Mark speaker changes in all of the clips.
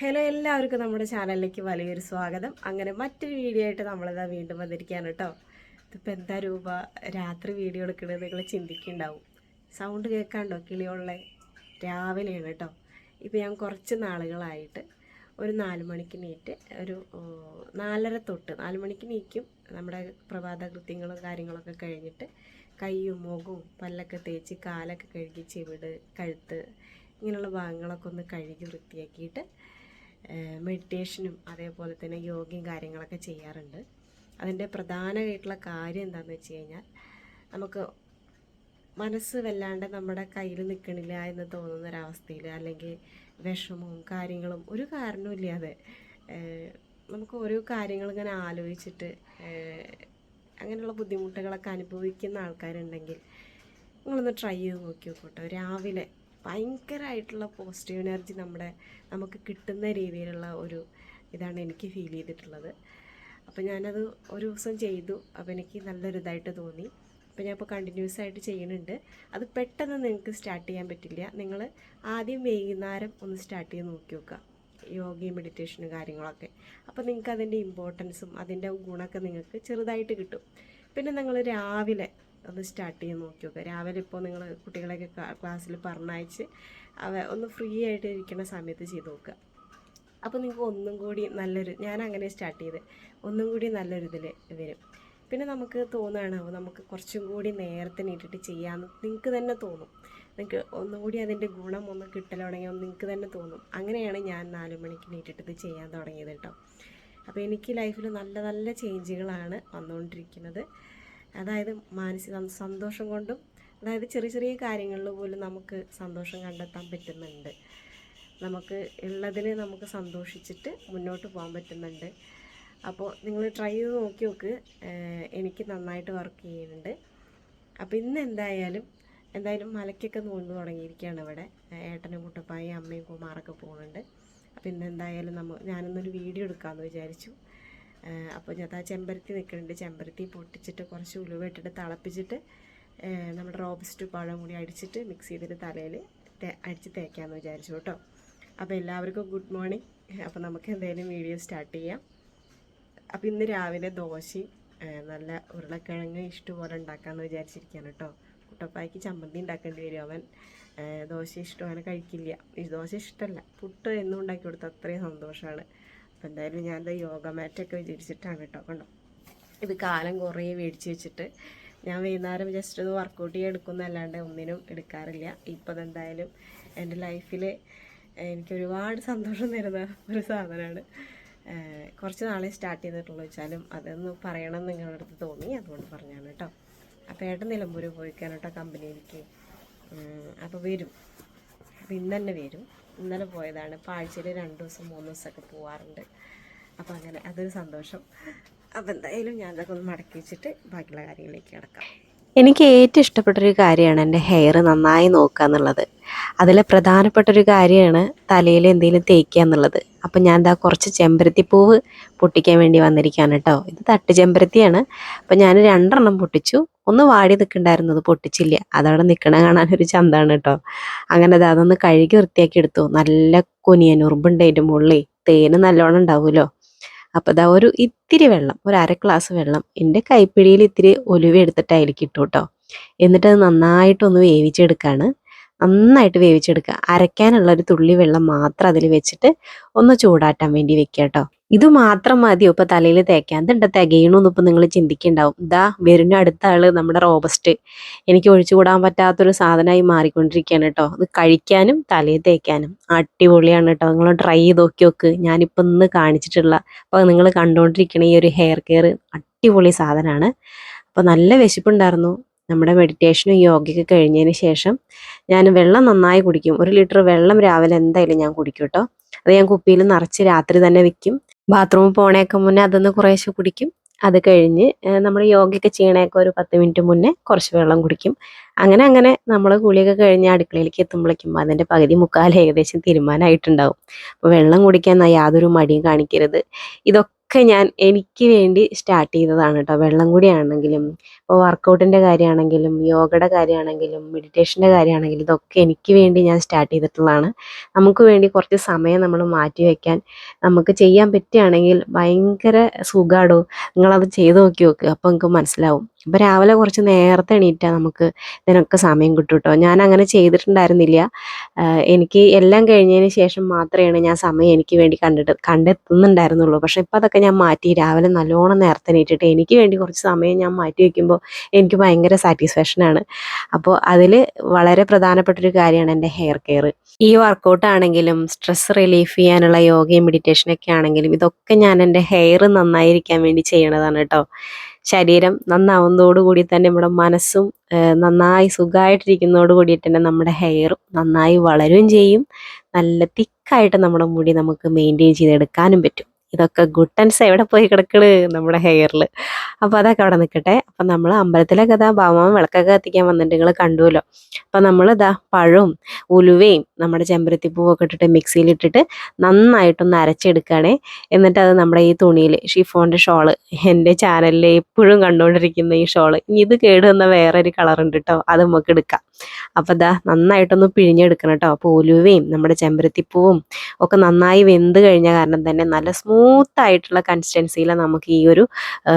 Speaker 1: Hello എല്ലാവർക്കും നമ്മുടെ ചാനലിലേക്ക് വലിയൊരു സ്വാഗതം. അങ്ങനെ മറ്റൊരു വീഡിയോ ആയിട്ട് നമ്മളിതാ വീണ്ടും വന്നിരിക്കുകയാണ് കേട്ടോ. ഇതിപ്പോൾ എന്താ രൂപ? രാത്രി വീഡിയോ എടുക്കുന്നത് നിങ്ങൾ ചിന്തിക്കുന്നുണ്ടാവും. സൗണ്ട് കേൾക്കാണ്ടോ? കിളിയുള്ള രാവിലെയാണ് കേട്ടോ. ഇപ്പോൾ ഞാൻ കുറച്ച് നാളുകളായിട്ട് ഒരു നാല് മണിക്ക് നീറ്റ് ഒരു നാലര തൊട്ട് നാല് മണിക്ക് നീക്കും നമ്മുടെ പ്രഭാത കൃത്യങ്ങളും കാര്യങ്ങളൊക്കെ കഴിഞ്ഞിട്ട് കൈയും മുഖവും പല്ലൊക്കെ തേച്ച് കാലൊക്കെ കഴുകി ചെവിട് കഴുത്ത് ഇങ്ങനെയുള്ള ഭാഗങ്ങളൊക്കെ ഒന്ന് കഴുകി വൃത്തിയാക്കിയിട്ട് മെഡിറ്റേഷനും അതേപോലെ തന്നെ യോഗയും കാര്യങ്ങളൊക്കെ ചെയ്യാറുണ്ട്. അതിന്റെ പ്രധാനമായിട്ടുള്ള കാര്യം എന്താണെന്ന് വെച്ച് കഴിഞ്ഞാൽ നമുക്ക് മനസ്സ് വല്ലാണ്ട് നമ്മുടെ കയ്യിൽ നിൽക്കണില്ല എന്ന് തോന്നുന്ന ഒരവസ്ഥയിൽ അല്ലെങ്കിൽ വിഷമവും കാര്യങ്ങളും ഒരു കാരണവുമില്ലാതെ നമുക്ക് ഓരോ കാര്യങ്ങൾ ഇങ്ങനെ ആലോചിച്ചിട്ട് അങ്ങനെയുള്ള ബുദ്ധിമുട്ടുകളൊക്കെ അനുഭവിക്കുന്ന ആൾക്കാരുണ്ടെങ്കിൽ നിങ്ങളൊന്ന് ട്രൈ ചെയ്ത് നോക്കി നോക്കട്ടോ രാവിലെ ഭയങ്കരമായിട്ടുള്ള പോസിറ്റീവ് എനർജി നമ്മുടെ നമുക്ക് കിട്ടുന്ന രീതിയിലുള്ള ഒരു ഇതാണ് എനിക്ക് ഫീൽ ചെയ്തിട്ടുള്ളത്. അപ്പോൾ ഞാനത് ഒരു ദിവസം ചെയ്തു. അപ്പോൾ എനിക്ക് നല്ലൊരു ഇതായിട്ട് തോന്നി. അപ്പോൾ ഞാൻ ഇപ്പോൾ കണ്ടിന്യൂസ് ആയിട്ട് ചെയ്യുന്നുണ്ട്. അത് പെട്ടെന്ന് നിങ്ങൾക്ക് സ്റ്റാർട്ട് ചെയ്യാൻ പറ്റില്ല. നിങ്ങൾ ആദ്യം വൈകുന്നേരം ഒന്ന് സ്റ്റാർട്ട് ചെയ്ത് നോക്കി നോക്കുക യോഗയും മെഡിറ്റേഷനും കാര്യങ്ങളൊക്കെ. അപ്പോൾ നിങ്ങൾക്ക് അതിന്റെ ഇമ്പോർട്ടൻസും അതിന്റെ ഗുണമൊക്കെ നിങ്ങൾക്ക് ചെറുതായിട്ട് കിട്ടും. പിന്നെ നിങ്ങൾ രാവിലെ ഒന്ന് സ്റ്റാർട്ട് ചെയ്ത് നോക്കി നോക്കുക രാവിലെ ഇപ്പോൾ നിങ്ങൾ കുട്ടികളെയൊക്കെ ക്ലാസ്സിൽ പറഞ്ഞയച്ച് അവ ഒന്ന് ഫ്രീ ആയിട്ട് ഇരിക്കുന്ന സമയത്ത് ചെയ്ത് നോക്കുക. അപ്പോൾ നിങ്ങൾക്ക് ഒന്നും കൂടി നല്ലൊരു ഞാൻ അങ്ങനെ സ്റ്റാർട്ട് ചെയ്ത് ഒന്നും കൂടി നല്ലൊരു ഇതിൽ വരും. പിന്നെ നമുക്ക് തോന്നുകയാണ് "ഓ, നമുക്ക് കുറച്ചും കൂടി നേരത്തെ നീട്ടിട്ട് ചെയ്യാമെന്ന് നിങ്ങൾക്ക് തന്നെ തോന്നും. നിങ്ങൾക്ക് ഒന്നും കൂടി അതിന്റെ ഗുണം ഒന്ന് കിട്ടൽ നിങ്ങൾക്ക് തന്നെ തോന്നും. അങ്ങനെയാണ് ഞാൻ നാല് മണിക്ക് നീട്ടിട്ട് ഇത് ചെയ്യാൻ തുടങ്ങിയത് കേട്ടോ. അപ്പോൾ എനിക്ക് ലൈഫിൽ നല്ല നല്ല ചേഞ്ചുകളാണ് വന്നുകൊണ്ടിരിക്കുന്നത് അതായത് മാനസിക സന്തോഷം കൊണ്ടും അതായത് ചെറിയ ചെറിയ കാര്യങ്ങളിൽ പോലും നമുക്ക് സന്തോഷം കണ്ടെത്താൻ പറ്റുന്നുണ്ട്. നമുക്ക് ഉള്ളതിനെ നമുക്ക് സന്തോഷിച്ചിട്ട് മുന്നോട്ട് പോകാൻ പറ്റുന്നുണ്ട്. അപ്പോൾ നിങ്ങൾ ട്രൈ ചെയ്ത് നോക്കി നോക്ക്. എനിക്ക് നന്നായിട്ട് വർക്ക് ചെയ്യുന്നുണ്ട്. അപ്പോൾ ഇന്ന് എന്തായാലും എന്തായാലും മലയ്ക്കൊക്കെ നോന്ന് തുടങ്ങിയിരിക്കുകയാണ് ഇവിടെ. ഏട്ടനും കുട്ടപ്പായും അമ്മയും കുമാറൊക്കെ പോകുന്നുണ്ട്. അപ്പോൾ ഇന്ന് എന്തായാലും നമ്മൾ ഞാനൊന്നൊരു വീഡിയോ എടുക്കാമെന്ന് വിചാരിച്ചു. അപ്പോൾ ഞാൻ ആ ചെമ്പരത്തി നിൽക്കുന്നുണ്ട് ചെമ്പരത്തി പൊട്ടിച്ചിട്ട് കുറച്ച് ഉലുവയിട്ടിട്ട് തിളപ്പിച്ചിട്ട് നമ്മുടെ റോബസ്റ്റ് പഴം കൂടി അടിച്ചിട്ട് മിക്സ് ചെയ്തിട്ട് തലയിൽ അടിച്ച് തേക്കാമെന്ന് വിചാരിച്ചു കേട്ടോ. അപ്പോൾ എല്ലാവർക്കും ഗുഡ് മോർണിംഗ് അപ്പോൾ നമുക്ക് എന്തായാലും വീഡിയോ സ്റ്റാർട്ട് ചെയ്യാം. അപ്പോൾ ഇന്ന് രാവിലെ ദോശയും നല്ല ഉരുളക്കിഴങ്ങ് ഇഷ്ടംപോലെ ഉണ്ടാക്കാമെന്ന് വിചാരിച്ചിരിക്കുകയാണ് കേട്ടോ. കുട്ടപ്പായ്ക്ക് ചമ്മന്തി ഉണ്ടാക്കേണ്ടി വരും. അവൻ ദോശ ഇഷ്ടം അവനെ കഴിക്കില്ല. ദോശ ഇഷ്ടമല്ല പുട്ട് എന്നും ഉണ്ടാക്കി കൊടുത്ത അത്രയും സന്തോഷമാണ് എന്തായാലും ഞാൻ ദേ യോഗ മാറ്റൊക്കെ വിചാരിച്ചിട്ടാണ് കേട്ടോ. കണ്ടോ? ഇത് കാലം കുറേ മേടിച്ച് വെച്ചിട്ട് ഞാൻ വൈകുന്നേരം ജസ്റ്റ് ഒന്ന് വർക്കൗട്ട് ചെയ്യാൻ എടുക്കുന്നല്ലാണ്ട് ഒന്നിനും എടുക്കാറില്ല. ഇപ്പോൾ അതെന്തായാലും എന്റെ ലൈഫിൽ എനിക്ക് ഒരുപാട് സന്തോഷം തരുന്ന ഒരു സാധനമാണ്. കുറച്ച് നാളെ സ്റ്റാർട്ട് ചെയ്തിട്ടുള്ളൂ വെച്ചാലും അതൊന്ന് പറയണം നിങ്ങളുടെ അടുത്ത് തോന്നി. അതുകൊണ്ട് പറഞ്ഞാണ് കേട്ടോ. അപ്പോൾ ഏട്ടൻ നിലമ്പൂർ പോയിക്കാൻ കേട്ടോ കമ്പനിയിലേക്ക് അപ്പോൾ വരും. അപ്പോൾ ഇന്ന് തന്നെ വരും. ഇന്നലെ പോയതാണ്. ഇപ്പോൾ ആഴ്ചയിൽ രണ്ട് ദിവസം മൂന്ന് ദിവസമൊക്കെ പോവാറുണ്ട്. അപ്പോൾ അങ്ങനെ അതൊരു സന്തോഷം. അപ്പോൾ എന്തായാലും ഞാൻ അതൊക്കെ ഒന്ന് മടക്കി വെച്ചിട്ട് ബാക്കിയുള്ള കാര്യങ്ങളിലേക്ക് കിടക്കാം.
Speaker 2: എനിക്ക് ഏറ്റവും ഇഷ്ടപ്പെട്ടൊരു കാര്യമാണ് എന്റെ ഹെയർ നന്നായി നോക്കുക എന്നുള്ളത്. അതിലെ പ്രധാനപ്പെട്ടൊരു കാര്യമാണ് തലയിൽ എന്തെങ്കിലും തേക്കുക എന്നുള്ളത്. അപ്പം ഞാൻ എന്താ കുറച്ച് ചെമ്പരത്തിപ്പൂവ് പൊട്ടിക്കാൻ വേണ്ടി വന്നിരിക്കുകയാണ് കേട്ടോ. ഇത് തട്ട് ചെമ്പരത്തിയാണ്. അപ്പം ഞാൻ രണ്ടെണ്ണം പൊട്ടിച്ചു. ഒന്ന് വാടി നിൽക്കണ്ടായിരുന്നു അത് പൊട്ടിച്ചില്ല. അതവിടെ നിൽക്കണ കാണാൻ ഒരു ചന്താണ് കേട്ടോ. അങ്ങനെ അത് അതൊന്ന് കഴുകി വൃത്തിയാക്കി എടുത്തു. നല്ല കൊനിയൻ ഉറുമ്പുണ്ട് അതിന്റെ മുകളിൽ. തേന് നല്ലോണം ഉണ്ടാവുമല്ലോ. അപ്പോൾ ഇതാ ഒരു ഇത്തിരി വെള്ളം ഒരു അര ഗ്ലാസ് വെള്ളം എന്റെ കൈപ്പിടിയിൽ ഇത്തിരി ഒലുവ എടുത്തിട്ടായിരിക്കും ഇട്ടു കേട്ടോ എന്നിട്ടത് അത് നന്നായിട്ടൊന്ന് വേവിച്ചെടുക്കുകയാണ് നന്നായിട്ട് വേവിച്ചെടുക്കുക. അരയ്ക്കാനുള്ള ഒരു തുള്ളി വെള്ളം മാത്രം അതിൽ വെച്ചിട്ട് ഒന്ന് ചൂടാറ്റാൻ വേണ്ടി വെക്കുക കേട്ടോ ഇത് മാത്രം മതിയോ ഇപ്പൊ തലയിൽ തേക്കാൻ. ഇതുണ്ട് തികയണമെന്ന് ഇപ്പൊ നിങ്ങൾ ചിന്തിക്കുന്നുണ്ടാവും ഇതാ വരുന്ന അടുത്ത ആൾ നമ്മുടെ റോബസ്റ്റ്. എനിക്ക് ഒഴിച്ചുകൂടാൻ പറ്റാത്തൊരു സാധനമായി മാറിക്കൊണ്ടിരിക്കുകയാണ് കേട്ടോ ഇത് കഴിക്കാനും തലയിൽ തേക്കാനും അടിപൊളിയാണ് കേട്ടോ നിങ്ങൾ ട്രൈ ചെയ്ത് നോക്കി നോക്ക്. ഞാനിപ്പോൾ ഇന്ന് കാണിച്ചിട്ടുള്ള അപ്പോൾ നിങ്ങൾ കണ്ടുകൊണ്ടിരിക്കുന്ന ഈ ഒരു ഹെയർ കെയർ അടിപൊളി സാധനമാണ് അപ്പോൾ നല്ല വിശപ്പുണ്ടായിരുന്നു. നമ്മുടെ മെഡിറ്റേഷനും യോഗയൊക്കെ കഴിഞ്ഞതിന് ശേഷം ഞാൻ വെള്ളം നന്നായി കുടിക്കും. ഒരു ലിറ്റർ വെള്ളം രാവിലെ എന്തായാലും ഞാൻ കുടിക്കും കേട്ടോ അത് ഞാൻ കുപ്പിയിൽ നിറച്ച് രാത്രി തന്നെ വെക്കും. ബാത്റൂമിൽ പോണേക്ക് മുന്നേ അതൊന്ന് കുറേശ്ശെ കുടിക്കും. അത് കഴിഞ്ഞ് നമ്മൾ യോഗയൊക്കെ ചെയ്യണേക്ക് ഒരു പത്ത് മിനിറ്റ് മുന്നേ കുറച്ച് വെള്ളം കുടിക്കും. അങ്ങനെ അങ്ങനെ നമ്മൾ കുളിയൊക്കെ കഴിഞ്ഞ് അടുക്കളയിലേക്ക് എത്തുമ്പോഴേക്കും അതിന്റെ പകുതി മുക്കാൽ ഏകദേശം തീരുമാനമായിട്ടുണ്ടാവും. അപ്പോൾ വെള്ളം കുടിക്കാൻ യാതൊരു മടിയും കാണിക്കരുത്. ഇതൊക്കെ ഞാൻ എനിക്ക് വേണ്ടി സ്റ്റാർട്ട് ചെയ്തതാണ് കേട്ടോ വെള്ളം കൂടിയാണെങ്കിലും ഇപ്പോൾ വർക്കൗട്ടിന്റെ കാര്യമാണെങ്കിലും യോഗയുടെ കാര്യമാണെങ്കിലും മെഡിറ്റേഷന്റെ കാര്യമാണെങ്കിലും ഇതൊക്കെ എനിക്ക് വേണ്ടി ഞാൻ സ്റ്റാർട്ട് ചെയ്തിട്ടുള്ളതാണ്. നമുക്ക് വേണ്ടി കുറച്ച് സമയം നമ്മൾ മാറ്റി വയ്ക്കാൻ നമുക്ക് ചെയ്യാൻ പറ്റുകയാണെങ്കിൽ ഭയങ്കര സുഖമാടോ നിങ്ങളത് ചെയ്ത് നോക്കി നോക്ക് അപ്പോൾ നിങ്ങൾക്ക് മനസ്സിലാവും. അപ്പോൾ രാവിലെ കുറച്ച് നേരത്തെ എണീറ്റാൽ നമുക്ക് ഇതിനൊക്കെ സമയം കിട്ടൂട്ടോ കേട്ടോ. ഞാൻ അങ്ങനെ ചെയ്തിട്ടുണ്ടായിരുന്നില്ല. എനിക്ക് എല്ലാം കഴിഞ്ഞതിന് ശേഷം മാത്രമേ ഞാൻ സമയം എനിക്ക് വേണ്ടി കണ്ടിട്ട് കണ്ടെത്തുന്നുണ്ടായിരുന്നുള്ളൂ. പക്ഷേ ഇപ്പോൾ അതൊക്കെ ഞാൻ മാറ്റി രാവിലെ നല്ലോണം നേരത്തെ എണീറ്റിട്ട് എനിക്ക് വേണ്ടി കുറച്ച് സമയം ഞാൻ മാറ്റി വയ്ക്കുമ്പോൾ എനിക്ക് ഭയങ്കര സാറ്റിസ്ഫാക്ഷനാണ് അപ്പോൾ അതിൽ വളരെ പ്രധാനപ്പെട്ടൊരു കാര്യമാണ് എന്റെ ഹെയർ കെയർ ഈ വർക്കൗട്ട് ആണെങ്കിലും സ്ട്രെസ് റിലീഫ് ചെയ്യാനുള്ള യോഗയും മെഡിറ്റേഷനൊക്കെ ആണെങ്കിലും ഇതൊക്കെ ഞാൻ എന്റെ ഹെയർ നന്നായിരിക്കാൻ വേണ്ടി ചെയ്യണതാണ് കേട്ടോ ശരീരം നന്നാവുന്നതോടുകൂടി തന്നെ നമ്മുടെ മനസ്സും നന്നായി സുഖമായിട്ടിരിക്കുന്നതോട് കൂടിയിട്ട് തന്നെ നമ്മുടെ ഹെയറും നന്നായി വളരുകയും ചെയ്യും. നല്ല തിക്കായിട്ട് നമ്മുടെ മുടി നമുക്ക് മെയിന്റെയിൻ ചെയ്തെടുക്കാനും പറ്റും. ഇതൊക്കെ ഗുട്ടൻസ് എവിടെ പോയി കിടക്കണ് നമ്മുടെ ഹെയറിൽ അപ്പോൾ അതൊക്കെ അവിടെ നിൽക്കട്ടെ അപ്പം നമ്മൾ അമ്പലത്തിലെ കഥ ഭാവമാൻ വിളക്കൊക്കെ കത്തിക്കാൻ വന്നിട്ട് നിങ്ങൾ കണ്ടുവല്ലോ. അപ്പം നമ്മൾ ഇതാ പഴവും ഉലുവയും നമ്മുടെ ചെമ്പരത്തി പൂവൊക്കെ ഇട്ടിട്ട് മിക്സിയിലിട്ടിട്ട് നന്നായിട്ടൊന്ന് അരച്ചെടുക്കുകയാണേ എന്നിട്ട് അത് നമ്മുടെ ഈ തുണിയിൽ ഷിഫോണിന്റെ ഷോൾ എന്റെ ചാനലിൽ എപ്പോഴും കണ്ടുകൊണ്ടിരിക്കുന്ന ഈ ഷോൾ ഇനി ഇത് കേടുവന്ന വേറെ ഒരു കളർ ഉണ്ട് കേട്ടോ അത് നമുക്ക് എടുക്കാം. അപ്പം ഇതാ നന്നായിട്ടൊന്ന് പിഴിഞ്ഞെടുക്കണം കേട്ടോ അപ്പോൾ ഉലുവയും നമ്മുടെ ചെമ്പരത്തിപ്പൂവും ഒക്കെ നന്നായി വെന്ത് കഴിഞ്ഞ കാരണം തന്നെ നല്ല സ്മൂത്ത് ആയിട്ടുള്ള കൺസിസ്റ്റൻസിയിൽ നമുക്ക് ഈ ഒരു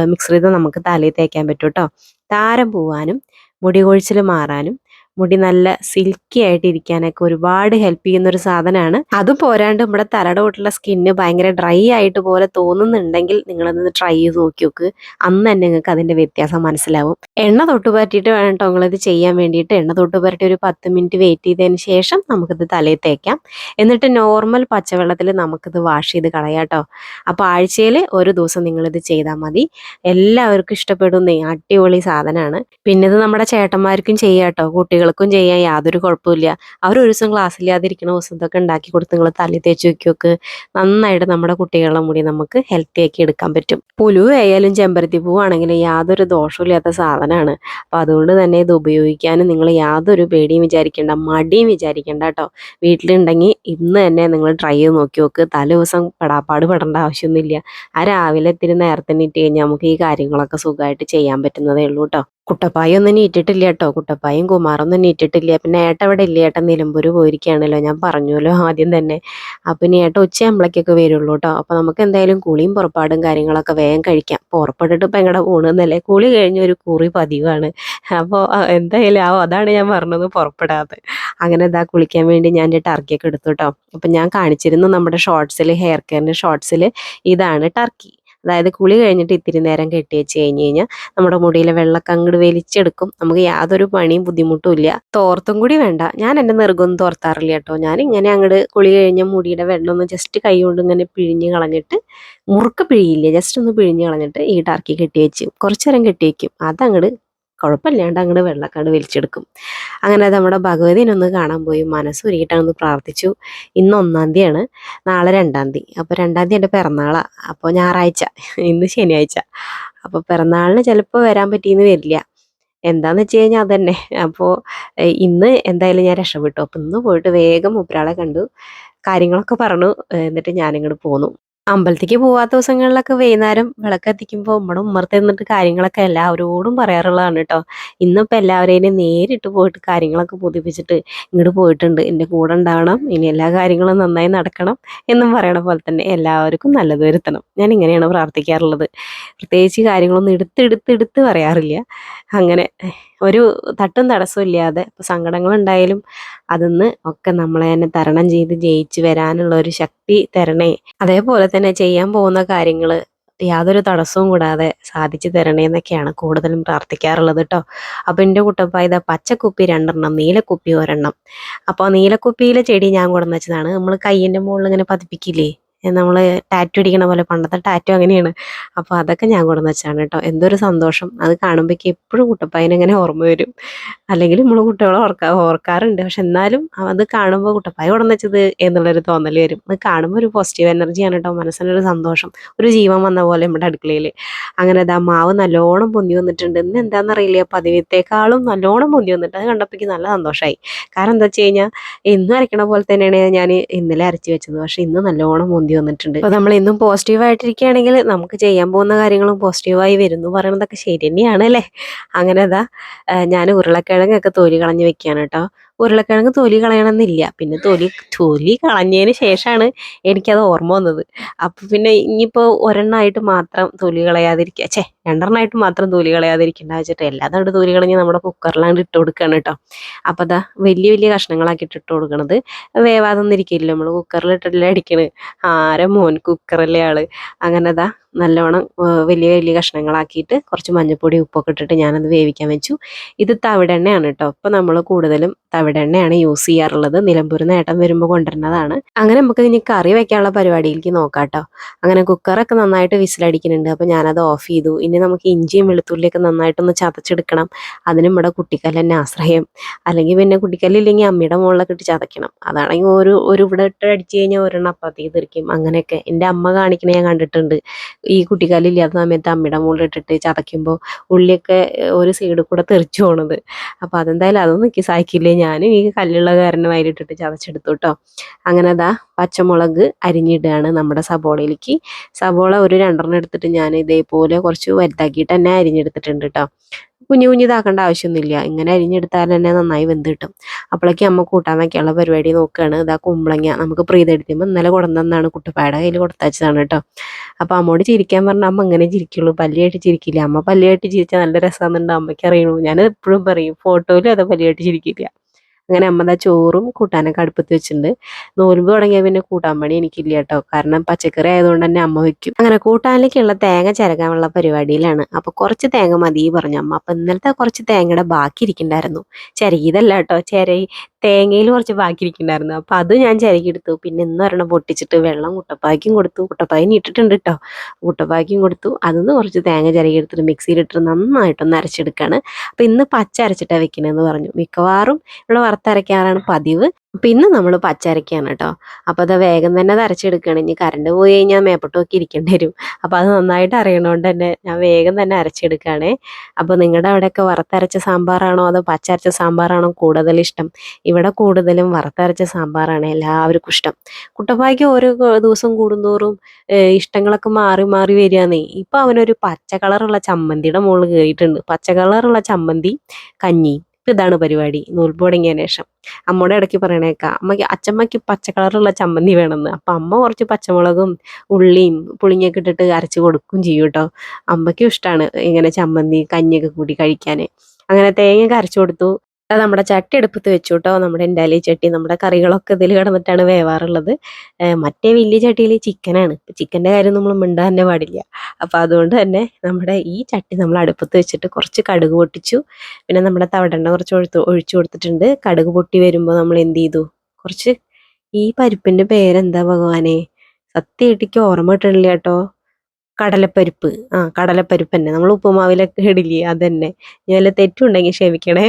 Speaker 2: മിക്സറിത് നമുക്ക് തലയിൽ തേക്കാൻ പറ്റും കേട്ടോ താരം പോവാനും മുടി കൊഴിച്ചിൽ മാറാനും മുടി നല്ല സിൽക്കി ആയിട്ട് ഇരിക്കാനൊക്കെ ഒരുപാട് ഹെൽപ്പ് ചെയ്യുന്ന ഒരു സാധനമാണ്. അത് പോരാണ്ട് നമ്മുടെ തലയുടെ കൂട്ടുള്ള സ്കിന്ന് ഭയങ്കര ഡ്രൈ ആയിട്ട് പോലെ തോന്നുന്നുണ്ടെങ്കിൽ നിങ്ങളൊന്ന് ട്രൈ ചെയ്ത് നോക്കി നോക്ക്. അന്ന് തന്നെ നിങ്ങൾക്ക് അതിന്റെ വ്യത്യാസം മനസ്സിലാവും. എണ്ണ തൊട്ട് പരട്ടിയിട്ട് വേണം കേട്ടോ നിങ്ങളിത് ചെയ്യാൻ വേണ്ടിയിട്ട്. എണ്ണ തൊട്ട് പരട്ടി ഒരു പത്ത് മിനിറ്റ് വെയിറ്റ് ചെയ്തതിന് ശേഷം നമുക്കിത് തലയിൽ തേക്കാം. എന്നിട്ട് നോർമൽ പച്ചവെള്ളത്തിൽ നമുക്കിത് വാഷ് ചെയ്ത് കളയാം കേട്ടോ അപ്പോൾ ആഴ്ചയിൽ ഒരു ദിവസം നിങ്ങളിത് ചെയ്താൽ മതി. എല്ലാവർക്കും ഇഷ്ടപ്പെടുന്നേ അടിപൊളി സാധനമാണ്. പിന്നെ ഇത് നമ്മുടെ ചേട്ടന്മാർക്കും ചെയ്യാം കേട്ടോ കുട്ടികൾക്കും ചെയ്യാൻ യാതൊരു കുഴപ്പമില്ല അവർ ഒരു ദിവസം ക്ലാസ്സില്ലാതിരിക്കുന്ന ദിവസം ഇതൊക്കെ ഉണ്ടാക്കി കൊടുത്ത് നിങ്ങൾ തല്ലി തേച്ച് വെക്കുകയൊക്കെ നന്നായിട്ട് നമ്മുടെ കുട്ടികളുടെ മുടി നമുക്ക് ഹെൽത്തി ആക്കി എടുക്കാൻ പറ്റും. പുലു ആയാലും ചെമ്പരത്തി പൂവാണെങ്കിലും യാതൊരു ദോഷമില്ലാത്ത സാധനമാണ്. അപ്പം അതുകൊണ്ട് തന്നെ ഇത് ഉപയോഗിക്കാനും നിങ്ങൾ യാതൊരു പേടിയും വിചാരിക്കേണ്ട മടിയും വിചാരിക്കേണ്ട കേട്ടോ. വീട്ടിലുണ്ടെങ്കിൽ ഇന്ന് തന്നെ നിങ്ങൾ ട്രൈ ചെയ്ത് നോക്കി നോക്ക് തലേ ദിവസം പെടാപ്പാട് പെടേണ്ട ആവശ്യമൊന്നുമില്ല. ആ രാവിലെ ഇത്തിരി നേരത്തെ നീറ്റ് കഴിഞ്ഞാൽ നമുക്ക് ഈ കാര്യങ്ങളൊക്കെ സുഖമായിട്ട് ചെയ്യാൻ പറ്റുന്നതേ ഉള്ളൂ കേട്ടോ. കുട്ടപ്പായ ഒന്നും നീറ്റിട്ടില്ല കേട്ടോ. കുട്ടപ്പായും കുമാറൊന്നും നീറ്റിട്ടില്ല. പിന്നെ ഏട്ട അവിടെ ഇല്ല? ഏട്ടൻ നിലമ്പൂര് പോയിരിക്കുകയാണല്ലോ. ഞാൻ പറഞ്ഞല്ലോ ആദ്യം തന്നെ. അപ്പം ഇനി ഏട്ട ഉച്ചയാകുമ്പോഴേക്കൊക്കെ വരുള്ളൂ കേട്ടോ. അപ്പം നമുക്ക് എന്തായാലും കുളിയും പുറപ്പാടും കാര്യങ്ങളൊക്കെ വേഗം കഴിക്കാം. പുറപ്പെട്ടിട്ട് ഇപ്പം എങ്ങടെ പോകണമെന്നല്ലേ കുളി കഴിഞ്ഞ ഒരു കുറി പതിവാണ്. അപ്പോൾ എന്തായാലും ആ അതാണ് ഞാൻ പറഞ്ഞത് പുറപ്പെടാതെ. അങ്ങനെ ഇതാ കുളിക്കാൻ വേണ്ടി ഞാൻ എന്റെ ടർക്കിയൊക്കെ എടുത്തു കേട്ടോ. അപ്പം ഞാൻ കാണിച്ചിരുന്നു നമ്മുടെ ഷോർട്സിൽ ഹെയർ കെയറിന്റെ ഷോർട്സിൽ ഇതാണ് ടർക്കി. അതായത് കുളി കഴിഞ്ഞിട്ട് ഇത്തിരി നേരം കെട്ടി വെച്ച് കഴിഞ്ഞ് കഴിഞ്ഞാൽ നമ്മുടെ മുടിയിലെ വെള്ളമൊക്കെ അങ്ങോട്ട് വലിച്ചെടുക്കും. നമുക്ക് യാതൊരു പണിയും ബുദ്ധിമുട്ടും ഇല്ല. തോർത്തും കൂടി വേണ്ട. ഞാൻ എന്റെ നെറുകൊന്നും തോർത്താറില്ല കേട്ടോ. ഞാൻ ഇങ്ങനെ അങ്ങോട്ട് കുളി കഴിഞ്ഞ മുടിയുടെ വെള്ളം ഒന്ന് ജസ്റ്റ് കൈ കൊണ്ട് ഇങ്ങനെ പിഴിഞ്ഞ് കളഞ്ഞിട്ട് മുറുക്ക പിഴിയില്ല ജസ്റ്റ് ഒന്ന് പിഴിഞ്ഞ് കളഞ്ഞിട്ട് ഈ ടർക്കി കെട്ടി വെച്ച് കുറച്ചു നേരം കെട്ടി വെക്കും. അതങ്ങോട്ട് കുഴപ്പമില്ലാണ്ട് അങ്ങോട്ട് വെള്ളക്കാട് വലിച്ചെടുക്കും. അങ്ങനെ നമ്മുടെ ഭഗവതിനൊന്ന് കാണാൻ പോയി. മനസ്സുരുകിട്ടൊന്ന് പ്രാർത്ഥിച്ചു. ഇന്ന് ഒന്നാം തീയതിയാണ്. നാളെ രണ്ടാം തീയതി. അപ്പോൾ രണ്ടാം തീയതി എന്റെ പിറന്നാളാണ് അപ്പോൾ ഞായറാഴ്ച. ഇന്ന് ശനിയാഴ്ച. അപ്പോൾ പിറന്നാളിന് ചിലപ്പോൾ വരാൻ പറ്റിയെന്ന് വരില്ല. എന്താന്ന് വെച്ച് കഴിഞ്ഞാൽ അതന്നെ. അപ്പോൾ ഇന്ന് എന്തായാലും ഞാൻ രക്ഷപ്പെട്ടു. അപ്പോൾ ഇന്ന് പോയിട്ട് വേഗം മൂപ്പരാളെ കണ്ടു. കാര്യങ്ങളൊക്കെ പറഞ്ഞു. എന്നിട്ട് ഞാനിങ്ങോട്ട് പോന്നു. അമ്പലത്തേക്ക് പോവാത്ത ദിവസങ്ങളിലൊക്കെ വൈകുന്നേരം വിളക്ക് കത്തിക്കുമ്പോൾ നമ്മുടെ ഉമ്മർത്ത് നിന്നിട്ട് കാര്യങ്ങളൊക്കെ എല്ലാവരോടും പറയാറുള്ളതാണ് കേട്ടോ. ഇന്നിപ്പോൾ എല്ലാവരെയും നേരിട്ട് പോയിട്ട് കാര്യങ്ങളൊക്കെ ബോധിപ്പിച്ചിട്ട് ഇങ്ങോട്ട് പോയിട്ടുണ്ട്. എന്റെ കൂടെ ഉണ്ടാവണം. ഇനി എല്ലാ കാര്യങ്ങളും നന്നായി നടക്കണം എന്നും പറയണ പോലെ തന്നെ എല്ലാവർക്കും നല്ലത് വരുത്തണം. ഞാൻ ഇങ്ങനെയാണ് പ്രാർത്ഥിക്കാറുള്ളത്. പ്രത്യേകിച്ച് കാര്യങ്ങളൊന്നും എടുത്തെടുത്തെടുത്ത് എടുത്ത് എടുത്ത് പറയാറില്ല. അങ്ങനെ ഒരു തട്ടും തടസ്സവും ഇല്ലാതെ ഇപ്പോൾ സങ്കടങ്ങളുണ്ടായാലും അതിന്ന് ഒക്കെ നമ്മളെ തന്നെ തരണം ചെയ്ത് ജയിച്ച് വരാനുള്ള ഒരു ശക്തി തരണേ. അതേപോലെ തന്നെ ചെയ്യാൻ പോകുന്ന കാര്യങ്ങൾ യാതൊരു തടസ്സവും കൂടാതെ സാധിച്ചു തരണേ എന്നൊക്കെയാണ് കൂടുതലും പ്രാർത്ഥിക്കാറുള്ളത് കേട്ടോ. അപ്പോൾ എന്റെ കുട്ടപ്പ ഇതാ പച്ചക്കുപ്പി രണ്ടെണ്ണം നീലക്കുപ്പി ഒരെണ്ണം. അപ്പോൾ നീലക്കുപ്പിയിലെ ചെടി ഞാൻ കൊണ്ടുവന്ന് വെച്ചതാണ്. നമ്മൾ കയ്യിന്റെ മുകളിൽ ഇങ്ങനെ പതിപ്പിക്കില്ലേ? നമ്മൾ ടാറ്റു അടിക്കണ പോലെ പണ്ടത്തെ ടാറ്റു അങ്ങനെയാണ്. അപ്പോൾ അതൊക്കെ ഞാൻ കൊണ്ടുവന്ന് വെച്ചാണ് കേട്ടോ. എന്തൊരു സന്തോഷം. അത് കാണുമ്പോഴേക്ക് എപ്പോഴും കുട്ടപ്പായനെ ഇങ്ങനെ ഓർമ്മ വരും. അല്ലെങ്കിൽ നമ്മൾ കുട്ടികളെ ഓർക്കാ ഓർക്കാറുണ്ട്. പക്ഷെ എന്നാലും അത് കാണുമ്പോൾ കുട്ടപ്പായ കൊണ്ടുവന്ന് വെച്ചത് എന്നുള്ളൊരു തോന്നൽ വരും. അത് കാണുമ്പോൾ ഒരു പോസിറ്റീവ് എനർജിയാണ് കേട്ടോ. മനസ്സിനൊരു സന്തോഷം. ഒരു ജീവൻ വന്ന പോലെ നമ്മുടെ അടുക്കളയിൽ അങ്ങനെ അതാ മാവ് നല്ലോണം പൊന്തി വന്നിട്ടുണ്ട്. ഇന്ന് എന്താണെന്നറിയില്ല പതിവത്തേക്കാളും നല്ലോണം പൊന്തി വന്നിട്ട് അത് കണ്ടപ്പോഴേക്ക് നല്ല സന്തോഷമായി കാരണം എന്താ വെച്ച് കഴിഞ്ഞാൽ ഇന്നും അരയ്ക്കണ പോലെ തന്നെയാണ് ഞാൻ ഇന്നലെ അരച്ച് വെച്ചത്. പക്ഷെ ഇന്ന് നല്ലോണം പൊന്തി പൊന്തി വന്നിട്ടുണ്ട്. അപ്പോൾ നമ്മൾ എന്നും പോസിറ്റീവായിട്ടിരിക്കുകയാണെങ്കിൽ നമുക്ക് ചെയ്യാൻ പോകുന്ന കാര്യങ്ങളും പോസിറ്റീവായി വരുന്നു പറയണതൊക്കെ ശരി തന്നെയാണ് അല്ലേ? അങ്ങനെ അതാ ഞാൻ ഉരുളക്കിഴങ്ങൊക്കെ തൊലി കളഞ്ഞ് വെക്കുകയാണ് കേട്ടോ. ഉരുളക്കിഴങ്ങ് തൊലി കളയണമെന്നില്ല. പിന്നെ തൊലി തൊലി കളഞ്ഞതിന് ശേഷമാണ് എനിക്കത് ഓർമ്മ വന്നത്. അപ്പം പിന്നെ ഇനിയിപ്പോൾ ഒരെണ്ണമായിട്ട് മാത്രം തൊലി കളയാതിരിക്കുക ചേ രണ്ടെണ്ണമായിട്ട് മാത്രം തൊലി കളയാതിരിക്കണ്ട വെച്ചിട്ട് എല്ലാതും തൊലി കളഞ്ഞ് നമ്മുടെ കുക്കറിലാണ് ഇട്ട് കൊടുക്കുകയാണ് കേട്ടോ അപ്പോൾ അതാ വലിയ വലിയ കഷ്ണങ്ങളാക്കിയിട്ട് ഇട്ട് കൊടുക്കണത്. വേവാതൊന്നും ഇരിക്കില്ല നമ്മൾ കുക്കറിലിട്ടല്ലേ അടിക്കണത് അടിക്കണ്. ആരെ മോൻ കുക്കറല്ലേ ആൾ. അങ്ങനെ അതാ നല്ലോണം ആ, വലിയ വലിയ കഷ്ണങ്ങളാക്കിയിട്ട് കുറച്ച് മഞ്ഞൾപ്പൊടി ഉപ്പൊക്കെ ഇട്ടിട്ട് ഞാനത് വേവിക്കാൻ വെച്ചു. ഇത് തവിടെണ്ണയാണ് കേട്ടോ ഇപ്പം നമ്മൾ കൂടുതലും തവിടെണ്ണയാണ് യൂസ് ചെയ്യാറുള്ളത്. നിലമ്പൂർ നേട്ടം വരുമ്പോൾ കൊണ്ടുവരുന്നതാണ്. അങ്ങനെ നമുക്ക് ഇനി കറി വെക്കാനുള്ള പരിപാടിയിലേക്ക് നോക്കാം കേട്ടോ അങ്ങനെ കുക്കറൊക്കെ നന്നായിട്ട് വിസിലടിക്കുന്നുണ്ട്. അപ്പോൾ ഞാനത് ഓഫ് ചെയ്തു. ഇനി നമുക്ക് ഇഞ്ചിയും വെളുത്തുള്ളിയൊക്കെ നന്നായിട്ടൊന്ന് ചതച്ചെടുക്കണം. അതിന് നമ്മുടെ കുട്ടിക്കല്ല് തന്നെ ആശ്രയം. അല്ലെങ്കിൽ പിന്നെ കുട്ടിക്കല്ലില്ലെങ്കിൽ അമ്മയുടെ മുകളിലൊക്കെ ഇട്ട് ചതയ്ക്കണം. അതാണെങ്കിൽ ഒരു ഒരു ഇവിടെ ഇട്ട് അടിച്ചു കഴിഞ്ഞാൽ ഒരെണ്ണം അപ്പുറത്തേക്ക് തെറിക്കും. അങ്ങനെയൊക്കെ. എന്റെ അമ്മ കാണിക്കണേ ഞാൻ കണ്ടിട്ടുണ്ട്. ഈ കുട്ടിക്കാലില്ലാത്ത സമയത്ത് അമ്മയുടെ മുകളിൽ ഇട്ടിട്ട് ചതയ്ക്കുമ്പോൾ ഉള്ളിയൊക്കെ ഒരു സൈഡിൽ കൂടെ തെറിച്ചു പോണത്. അപ്പോൾ അതെന്തായാലും അതൊന്നും എനിക്ക് സഹിക്കില്ലേ. ഞാനും ഈ കല്ലുള്ള കാരണം അതിലിട്ടിട്ട് ചതച്ചെടുത്തു കേട്ടോ അങ്ങനെ അതാ പച്ചമുളക് അരിഞ്ഞിടുകയാണ് നമ്മുടെ സബോളയിലേക്ക്. സബോള ഒരു രണ്ടെണ്ണം എടുത്തിട്ട് ഞാൻ ഇതേപോലെ കുറച്ച് വലുതാക്കിയിട്ട് തന്നെ അരിഞ്ഞെടുത്തിട്ടുണ്ട് കേട്ടോ കുഞ്ഞു കുഞ്ഞിതാക്കേണ്ട ആവശ്യമൊന്നുമില്ല. ഇങ്ങനെ അരിഞ്ഞെടുത്താൽ തന്നെ നന്നായി വെന്ത് കിട്ടും. അപ്പോഴേക്കും അമ്മ കൂട്ടാൻ വയ്ക്കാനുള്ള പരിപാടി നോക്കുകയാണ്. ഇതാ കുമ്പളങ്ങ. നമുക്ക് പ്രീതെടുത്തുമ്പോൾ ഇന്നലെ കൊടുന്നതാണ് കുട്ടിപ്പാട കയ്യിൽ കൊടുത്തച്ചതാണ് കേട്ടോ. അപ്പോൾ അമ്മോട് ചിരിക്കാൻ പറഞ്ഞാൽ അമ്മ അങ്ങനെ ചിരിക്കുള്ളൂ. പല്ലിയായിട്ട് ചിരിക്കില്ല. അമ്മ പല്ലിയായിട്ട് ചിരിച്ചാൽ നല്ല രസമാണെന്നുണ്ട്. അമ്മയ്ക്ക് അറിയണു. ഞാൻ എപ്പോഴും പറയും ഫോട്ടോയിലും അത് പല്ലിയായിട്ട് ചിരിക്കില്ല. അങ്ങനെ അമ്മ ചോറും കൂട്ടാനൊക്കെ അടുപ്പത്ത് വെച്ചിട്ടുണ്ട്. നോൽമ്പ് തുടങ്ങിയാൽ പിന്നെ കൂട്ടാൻ പണി എനിക്കില്ല കേട്ടോ. കാരണം പച്ചക്കറി ആയതുകൊണ്ട് തന്നെ അമ്മ വെക്കും അങ്ങനെ കൂട്ടാനിലേക്കുള്ള തേങ്ങ ചിരകാനുള്ള പരിപാടിയിലാണ്. അപ്പോൾ കുറച്ച് തേങ്ങ മതി പറഞ്ഞു അമ്മ. അപ്പം ഇന്നലത്തെ കുറച്ച് തേങ്ങയുടെ ബാക്കി ഇരിക്കണ്ടായിരുന്നു ചിരകിയതല്ല കേട്ടോ. ചിരകി തേങ്ങയിൽ കുറച്ച് ബാക്കി ഇരിക്കണ്ടായിരുന്നു അപ്പം അത് ഞാൻ ചിരകിയെടുത്തു പിന്നെ ഇന്ന് ഒരെണ്ണം പൊട്ടിച്ചിട്ട് വെള്ളം കുട്ടപ്പായ്ക്കും കൊടുത്തു. കുട്ടപ്പായിന് ഇട്ടിട്ടുണ്ട് കേട്ടോ. കുട്ടപ്പായ്ക്കും കൊടുത്തു. അതിന്ന് കുറച്ച് തേങ്ങ ചിരകിയെടുത്തിട്ട് മിക്സിയിലിട്ട് നന്നായിട്ടൊന്ന് അരച്ചെടുക്കുകയാണ് അപ്പം ഇന്ന് പച്ച അരച്ചിട്ടാണ് വെക്കണമെന്ന് പറഞ്ഞു. മിക്കവാറും ഇവിടെ വറുത്തരയ്ക്കാറാണ് പതിവ്. അപ്പം ഇന്ന് നമ്മൾ പച്ച അരയ്ക്കാണ് കേട്ടോ. അപ്പോൾ അത് വേഗം തന്നെ അരച്ചെടുക്കുകയാണ് ഇനി കറണ്ട് പോയി കഴിഞ്ഞാൽ മേപ്പോട്ട് നോക്കി ഇരിക്കേണ്ടി വരും. അപ്പോൾ അത് നന്നായിട്ട് അറിയണോണ്ട് തന്നെ ഞാൻ വേഗം തന്നെ അരച്ചെടുക്കുകയാണ് അപ്പോൾ നിങ്ങളുടെ അവിടെയൊക്കെ വറുത്തരച്ച സാമ്പാറാണോ അതോ പച്ചരച്ച സാമ്പാറാണോ കൂടുതൽ ഇഷ്ടം? ഇവിടെ കൂടുതലും വറുത്തരച്ച സാമ്പാറാണ് എല്ലാവർക്കും ഇഷ്ടം. കുട്ടപ്പായ്ക്ക് ഓരോ ദിവസം കൂടുന്തോറും ഇഷ്ടങ്ങളൊക്കെ മാറി മാറി വരികയാന്നേ ഇപ്പോൾ അവനൊരു പച്ച കളറുള്ള ചമ്മന്തിയുടെ മുകളിൽ കയറിയിട്ടുണ്ട് പച്ച കളറുള്ള ചമ്മന്തി കഞ്ഞി. ഇപ്പൊ ഇതാണ് പരിപാടി. നൂൽപ്പ് തുടങ്ങിയതിന് ശേഷം. അമ്മയുടെ ഇടയ്ക്ക് പറയണേക്കാം അമ്മയ്ക്ക് അച്ചമ്മയ്ക്ക് പച്ച കളറുള്ള ചമ്മന്തി വേണമെന്ന്. അപ്പൊ അമ്മ കുറച്ച് പച്ചമുളകും ഉള്ളിയും പുളിങ്ങൊക്കെ ഇട്ടിട്ട് അരച്ച് കൊടുക്കും ചെയ്യും കേട്ടോ അമ്മയ്ക്കും ഇഷ്ടമാണ് ഇങ്ങനെ ചമ്മന്തി കഞ്ഞിയൊക്കെ കൂടി കഴിക്കാൻ അങ്ങനെ തേങ്ങയൊക്കെ അരച്ചു കൊടുത്തു. അത് നമ്മുടെ ചട്ടി എടുപ്പത്ത് വെച്ചു കേട്ടോ നമ്മുടെ ഇൻഡാലി ചട്ടി നമ്മുടെ കറികളൊക്കെ ഇതിൽ കിടന്നിട്ടാണ് വേവാറുള്ളത്. മറ്റേ വലിയ ചട്ടിയിൽ ചിക്കനാണ്. ചിക്കന്റെ കാര്യം നമ്മൾ മിണ്ടാൻ തന്നെ പാടില്ല. അപ്പോൾ അതുകൊണ്ട് തന്നെ നമ്മുടെ ഈ ചട്ടി നമ്മൾ അടുപ്പത്ത് വെച്ചിട്ട് കുറച്ച് കടുക് പൊട്ടിച്ചു. പിന്നെ നമ്മുടെ തവടെണ്ണ കുറച്ച് ഒഴുത്ത് ഒഴിച്ചു കൊടുത്തിട്ടുണ്ട്. കടുക് പൊട്ടി വരുമ്പോൾ നമ്മൾ എന്ത് ചെയ്തു? കുറച്ച് ഈ പരിപ്പിന്റെ പേരെന്താ ഭഗവാനെ? സത്യമായിട്ട് എനിക്ക് ഓർമ്മ കിട്ടണില്ല കേട്ടോ. കടലപ്പരിപ്പ്. ആ കടലപ്പരിപ്പ് തന്നെ നമ്മൾ ഉപ്പുമാവിലൊക്കെ ഇടില്ലേ അതന്നെ. വല്ല തെറ്റുണ്ടെങ്കിൽ ക്ഷമിക്കണേ.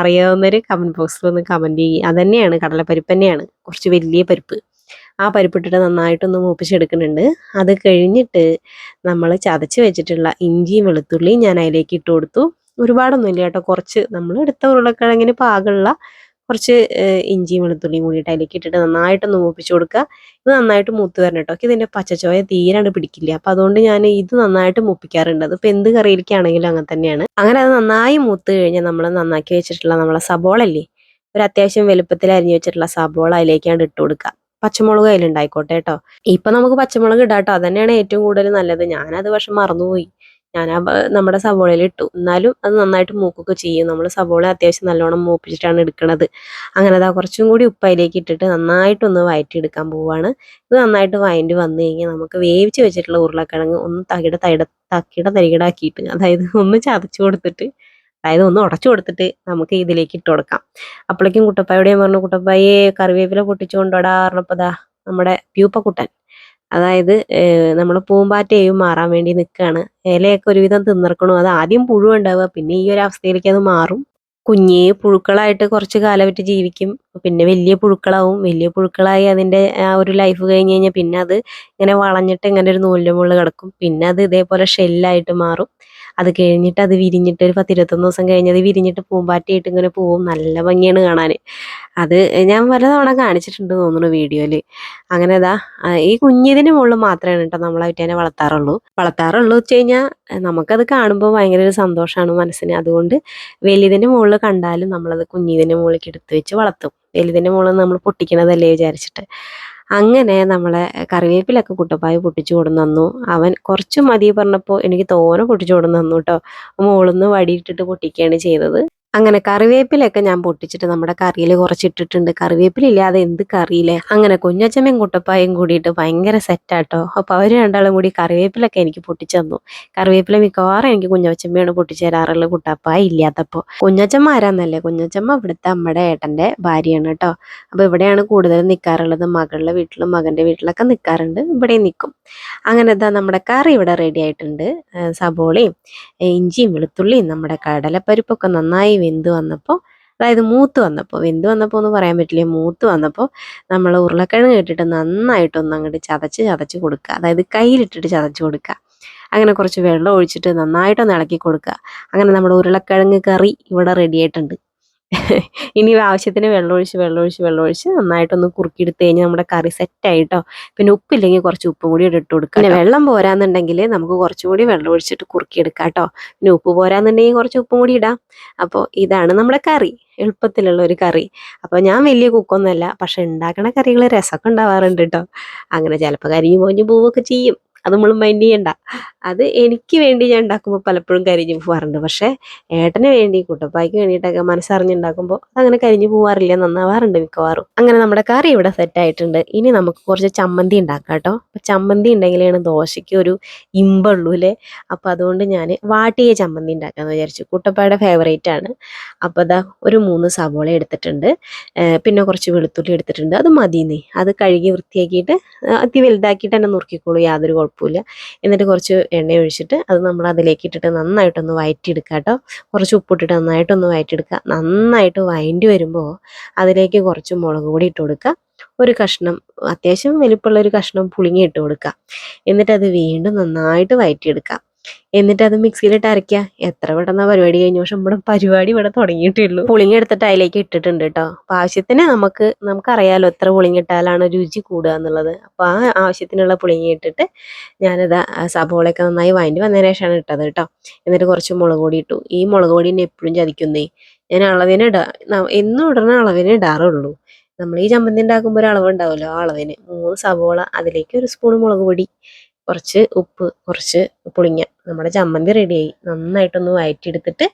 Speaker 2: അറിയാവുന്നവർ കമന്റ് ബോക്സിൽ ഒന്ന് കമന്റ് ചെയ്യും. അതന്നെയാണ് കടലപ്പരിപ്പ് തന്നെയാണ് കുറച്ച് വലിയ പരിപ്പ്. ആ പരിപ്പിട്ടിട്ട് നന്നായിട്ടൊന്ന് മൂപ്പിച്ചെടുക്കുന്നുണ്ട്. അത് കഴിഞ്ഞിട്ട് നമ്മൾ ചതച്ച് വെച്ചിട്ടുള്ള ഇഞ്ചിയും വെളുത്തുള്ളിയും ഞാൻ അതിലേക്ക് ഇട്ട് കൊടുത്തു. ഒരുപാടൊന്നും ഇല്ല കേട്ടോ. കുറച്ച് നമ്മൾ എടുത്ത ഉരുളക്കിഴങ്ങിന് പാകമുള്ള കുറച്ച് ഇഞ്ചിയും വെളുത്തുള്ളിയും കൂടിയിട്ട് അതിലേക്ക് ഇട്ടിട്ട് നന്നായിട്ടൊന്ന് മൂപ്പിച്ച് കൊടുക്കുക. ഇത് നന്നായിട്ട് മൂത്ത് വരണം കേട്ടോ. ഇതിന്റെ പച്ചച്ചോയ തീരാണ്ട് പിടിക്കില്ല. അപ്പം അതുകൊണ്ട് ഞാൻ ഇത് നന്നായിട്ട് മൂപ്പിക്കാറുണ്ട്. അതിപ്പോൾ എന്ത് കറിയിലേക്കാണെങ്കിലും അങ്ങനെ തന്നെയാണ്. അങ്ങനെ അത് നന്നായി മൂത്ത് കഴിഞ്ഞാൽ നമ്മൾ നന്നാക്കി വെച്ചിട്ടുള്ള നമ്മളെ സബോള അല്ലേ ഒരു അത്യാവശ്യം വലുപ്പത്തിൽ അരിഞ്ഞു വെച്ചിട്ടുള്ള സബോള അതിലേക്കാണ് ഇട്ട് കൊടുക്കുക. പച്ചമുളക് അതിലുണ്ടായിക്കോട്ടെ കേട്ടോ. ഇപ്പം നമുക്ക് പച്ചമുളക് ഇടാം കേട്ടോ. അതന്നെയാണ് ഏറ്റവും കൂടുതൽ നല്ലത്. ഞാനത് പക്ഷെ മറന്നുപോയി. ഞാൻ നമ്മുടെ സവോളയിൽ ഇട്ടു. എന്നാലും അത് നന്നായിട്ട് മൂക്കൊക്കെ ചെയ്യും. നമ്മൾ സവോള അത്യാവശ്യം നല്ലോണം മൂപ്പിച്ചിട്ടാണ് എടുക്കുന്നത് അങ്ങനെ അതാ കുറച്ചും കൂടി ഉപ്പയിലേക്ക് ഇട്ടിട്ട് നന്നായിട്ടൊന്ന് വഴറ്റിയെടുക്കാൻ പോവാണ്. ഇത് നന്നായിട്ട് വഴണ്ടി വന്നു കഴിഞ്ഞാൽ നമുക്ക് വേവിച്ച് വെച്ചിട്ടുള്ള ഉരുളക്കിഴങ്ങ് ഒന്ന് തകിട തകിട തക്കിട തരികിടാക്കിയിട്ട് അതായത് ഒന്ന് ചതച്ചു കൊടുത്തിട്ട് അതായത് ഒന്ന് ഉടച്ചു കൊടുത്തിട്ട് നമുക്ക് ഇതിലേക്ക് ഇട്ട് കൊടുക്കാം. അപ്പോഴേക്കും കുട്ടപ്പായോട് ഞാൻ പറഞ്ഞു കുട്ടപ്പായെ കറിവേപ്പില പൊട്ടിച്ചു കൊണ്ടോടാ ദാ നമ്മുടെ പ്യൂപ്പക്കുട്ടൻ അതായത് നമ്മൾ പൂമ്പാറ്റയും മാറാൻ വേണ്ടി നിൽക്കുകയാണ് ഇലയൊക്കെ ഒരുവിധം തിന്നിറക്കണു. അത് ആദ്യം പുഴു ഉണ്ടാവുക. പിന്നെ ഈ ഒരു അവസ്ഥയിലേക്ക് അത് മാറും. കുഞ്ഞേ പുഴുക്കളായിട്ട് കുറച്ച് കാലം വിറ്റ് ജീവിക്കും. പിന്നെ വലിയ പുഴുക്കളാവും. വലിയ പുഴുക്കളായി അതിന്റെ ആ ഒരു ലൈഫ് കഴിഞ്ഞ് കഴിഞ്ഞാൽ പിന്നെ അത് ഇങ്ങനെ വളഞ്ഞിട്ട് ഇങ്ങനെ ഒരു നൂലിന്റെ മുകളിൽ കിടക്കും. പിന്നെ അത് ഇതേപോലെ ഷെല്ലായിട്ട് മാറും. അത് കഴിഞ്ഞിട്ട് അത് വിരിഞ്ഞിട്ട് ഒരു പത്തിരുപത്തൊന്ന് ദിവസം കഴിഞ്ഞത് വിരിഞ്ഞിട്ട് പൂമ്പാറ്റയായിട്ട് ഇങ്ങനെ പോവും. നല്ല ഭംഗിയാണ് കാണാൻ. അത് ഞാൻ പലതവണ കാണിച്ചിട്ടുണ്ട് തോന്നുന്നു വീഡിയോയിൽ. അങ്ങനെ ഇതാ ഈ കുഞ്ഞിതിന് മുകളിൽ മാത്രമേ കേട്ടോ നമ്മൾ അവറ്റേനെ വളർത്താറുള്ളൂ. വളർത്താറുള്ളൂ വെച്ച് കഴിഞ്ഞാൽ നമുക്കത് കാണുമ്പോൾ ഭയങ്കര ഒരു സന്തോഷമാണ് മനസ്സിന്. അതുകൊണ്ട് വലിയതിന്റെ മുകളിൽ കണ്ടാലും നമ്മളത് കുഞ്ഞിതിന്റെ മുകളിലേക്ക് എടുത്തു വെച്ച് വളർത്തും. വലുതിന്റെ മുകളിൽ നമ്മൾ പൊട്ടിക്കണതല്ലേ വിചാരിച്ചിട്ട്. അങ്ങനെ നമ്മളെ കറിവേപ്പിലൊക്കെ കുട്ടപ്പായ പൊട്ടിച്ചു കൊടുന്നു തന്നു. അവൻ കുറച്ച് മതി പറഞ്ഞപ്പോൾ എനിക്ക് തോനെ പൊട്ടിച്ചു കൊടുന്നു തന്നു കേട്ടോ മുകളിൽ നിന്ന് വടിയിട്ടിട്ട് പൊട്ടിക്കുകയാണ് ചെയ്തത്. അങ്ങനെ കറിവേപ്പിലൊക്കെ ഞാൻ പൊട്ടിച്ചിട്ട് നമ്മുടെ കറിയിൽ കുറച്ചിട്ടിട്ടുണ്ട്. കറിവേപ്പിലില്ലാതെ എന്ത് കറിയില്ലേ? അങ്ങനെ കുഞ്ഞച്ചമ്മയും കുട്ടപ്പായും കൂടിയിട്ട് ഭയങ്കര സെറ്റാട്ടോ. അപ്പോൾ അവർ രണ്ടാളും കൂടി കറിവേപ്പിലൊക്കെ എനിക്ക് പൊട്ടിച്ചു തന്നു കറിവേപ്പില മിക്കവാറും എനിക്ക് കുഞ്ഞച്ചമ്മയാണ് പൊട്ടിച്ചു തരാറുള്ളത് കുട്ടപ്പായ ഇല്ലാത്തപ്പോൾ കുഞ്ഞച്ചമ്മ ആരാന്നല്ലേ? കുഞ്ഞച്ചമ്മ ഇവിടുത്തെ അമ്മയുടെ ഏട്ടന്റെ ഭാര്യയാണ് കേട്ടോ അപ്പോൾ ഇവിടെയാണ് കൂടുതലും നിൽക്കാറുള്ളത് മകളുടെ വീട്ടിലും മകന്റെ വീട്ടിലൊക്കെ നിൽക്കാറുണ്ട് ഇവിടെ നിൽക്കും അങ്ങനെ എന്താ നമ്മുടെ കറി ഇവിടെ റെഡി ആയിട്ടുണ്ട്. സബോളയും ഇഞ്ചിയും വെളുത്തുള്ളിയും നമ്മുടെ കടലപ്പരിപ്പൊക്കെ നന്നായി വെന്ത് വന്നപ്പോൾ അതായത് മൂത്ത് വന്നപ്പോൾ വെന്ത് വന്നപ്പോൾ എന്ന് പറയാൻ പറ്റില്ല. മൂത്ത് വന്നപ്പോൾ നമ്മൾ ഉരുളക്കിഴങ്ങ് ഇട്ടിട്ട് നന്നായിട്ടൊന്ന് അങ്ങോട്ട് ചതച്ച് ചതച്ച് കൊടുക്കുക. അതായത് കയ്യിലിട്ടിട്ട് ചതച്ച് കൊടുക്കുക. അങ്ങനെ കുറച്ച് വെള്ളം ഒഴിച്ചിട്ട് നന്നായിട്ടൊന്ന് ഇളക്കി കൊടുക്കുക. അങ്ങനെ നമ്മുടെ ഉരുളക്കിഴങ്ങ് കറി ഇവിടെ റെഡി ആയിട്ടുണ്ട്. ഇനി ആവശ്യത്തിന് വെള്ളമൊഴിച്ച് വെള്ളമൊഴിച്ച് വെള്ളമൊഴിച്ച് നന്നായിട്ടൊന്ന് കുറുക്കിയെടുത്ത് കഴിഞ്ഞാൽ നമ്മുടെ കറി സെറ്റായിട്ടോ. പിന്നെ ഉപ്പില്ലെങ്കിൽ കുറച്ച് ഉപ്പും കൂടി ഇട്ട് കൊടുക്കുക പിന്നെ വെള്ളം പോരാന്നുണ്ടെങ്കിൽ നമുക്ക് കുറച്ചുകൂടി വെള്ളം ഒഴിച്ചിട്ട് കുറുക്കിയെടുക്കാം കേട്ടോ. പിന്നെ ഉപ്പ് പോരാന്നുണ്ടെങ്കിൽ കുറച്ച് ഉപ്പും കൂടി ഇടാം. അപ്പോൾ ഇതാണ് നമ്മുടെ കറി എളുപ്പത്തിലുള്ള ഒരു കറി. അപ്പോൾ ഞാൻ വലിയ കുക്കൊന്നുമല്ല പക്ഷെ ഉണ്ടാക്കണ കറികൾ രസമൊക്കെ ഉണ്ടാവാറുണ്ട് കേട്ടോ. അങ്ങനെ ചിലപ്പോൾ കരിഞ്ഞു പോഞ്ഞു പോവുകയൊക്കെ ചെയ്യും. അത് നമ്മൾ മൈൻഡ് ചെയ്യണ്ട. അത് എനിക്ക് വേണ്ടി ഞാൻ ഉണ്ടാക്കുമ്പോൾ പലപ്പോഴും കരിഞ്ഞു പോവാറുണ്ട്. പക്ഷേ ഏട്ടന് വേണ്ടി കുട്ടപ്പായ്ക്ക് വേണ്ടിയിട്ടൊക്കെ മനസ്സറിഞ്ഞുണ്ടാക്കുമ്പോൾ അങ്ങനെ കരിഞ്ഞു പോവാറില്ല നന്നാവാറുണ്ട് മിക്കവാറും. അങ്ങനെ നമ്മുടെ കറി ഇവിടെ സെറ്റ് ആയിട്ടുണ്ട്. ഇനി നമുക്ക് കുറച്ച് ചമ്മന്തി ഉണ്ടാക്കാം കേട്ടോ. അപ്പം ചമ്മന്തി ഉണ്ടെങ്കിലാണ് ദോശയ്ക്ക് ഒരു ഇമ്പുള്ളൂ അല്ലേ? അപ്പോൾ അതുകൊണ്ട് ഞാൻ വാട്ടിയ ചമ്മന്തി ഉണ്ടാക്കാമെന്ന് വിചാരിച്ചു. കുട്ടപ്പായുടെ ഫേവറേറ്റ് ആണ്. അപ്പോൾ അതാ ഒരു മൂന്ന് സവോള എടുത്തിട്ടുണ്ട്. പിന്നെ കുറച്ച് വെളുത്തുള്ളി എടുത്തിട്ടുണ്ട്. അത് മതിയെന്നേ. അത് കഴുകി വൃത്തിയാക്കിയിട്ട് അതി വലുതാക്കിയിട്ട് തന്നെ നുറുക്കിക്കോളൂ. യാതൊരു കുഴപ്പമില്ല എന്നിട്ട് കുറച്ച് എണ്ണ ഒഴിച്ചിട്ട് അത് നമ്മൾ അതിലേക്ക് ഇട്ടിട്ട് നന്നായിട്ടൊന്ന് വയറ്റിയെടുക്കുക കേട്ടോ കുറച്ച് ഉപ്പിട്ടിട്ട് നന്നായിട്ടൊന്ന് വയറ്റിയെടുക്കുക നന്നായിട്ട് വയണ്ടി വരുമ്പോൾ അതിലേക്ക് കുറച്ച് മുളക് പൊടി ഇട്ട് കൊടുക്കുക ഒരു കഷ്ണം അത്യാവശ്യം വലിപ്പമുള്ള ഒരു കഷ്ണം പുളിങ്ങി ഇട്ട് കൊടുക്കുക എന്നിട്ട് അത് വീണ്ടും നന്നായിട്ട് വഴറ്റിയെടുക്കുക എന്നിട്ട് അത് മിക്സിയിലിട്ട് അരയ്ക്കുക എത്ര പെട്ടെന്ന് പരിപാടി കഴിഞ്ഞ. പക്ഷെ നമ്മുടെ പരിപാടി ഇവിടെ തുടങ്ങിയിട്ടുള്ളൂ പുളിങ്ങ എടുത്തിട്ട് അതിലേക്ക് ഇട്ടിട്ടുണ്ട് കേട്ടോ. അപ്പൊ ആവശ്യത്തിന് നമുക്ക് നമുക്കറിയാലോ എത്ര പുളിങ്ങ ഇട്ടാലാണ് രുചി കൂടുക എന്നുള്ളത്. അപ്പൊ ആ ആവശ്യത്തിനുള്ള പുളിങ്ങ ഇട്ടിട്ട് ഞാനത് സബോളയൊക്കെ നന്നായി വഴണ്ടി വന്നതിന് ശേഷമാണ് ഇട്ടത് കേട്ടോ. എന്നിട്ട് കുറച്ച് മുളക് പൊടി ഇട്ടു. ഈ മുളക് പൊടി എന്നെ എപ്പോഴും ചതിക്കുന്നേ? ഞാൻ അളവിന് ഇടാ എന്നും ഇടുന്ന അളവിന് ഇടാറുള്ളൂ. നമ്മൾ ഈ ചമ്മന്തി ഉണ്ടാക്കുമ്പോൾ ഒരു അളവുണ്ടാവുമല്ലോ ആ അളവിന്. മൂന്ന് സബോള അതിലേക്ക് ഒരു സ്പൂൺ മുളക് പൊടി കുറച്ച് ഉപ്പ് കുറച്ച് പുളിങ്ങ നമ്മുടെ ചമ്മന്തി റെഡിയായി നന്നായിട്ടൊന്ന് വയറ്റിയെടുത്തിട്ട്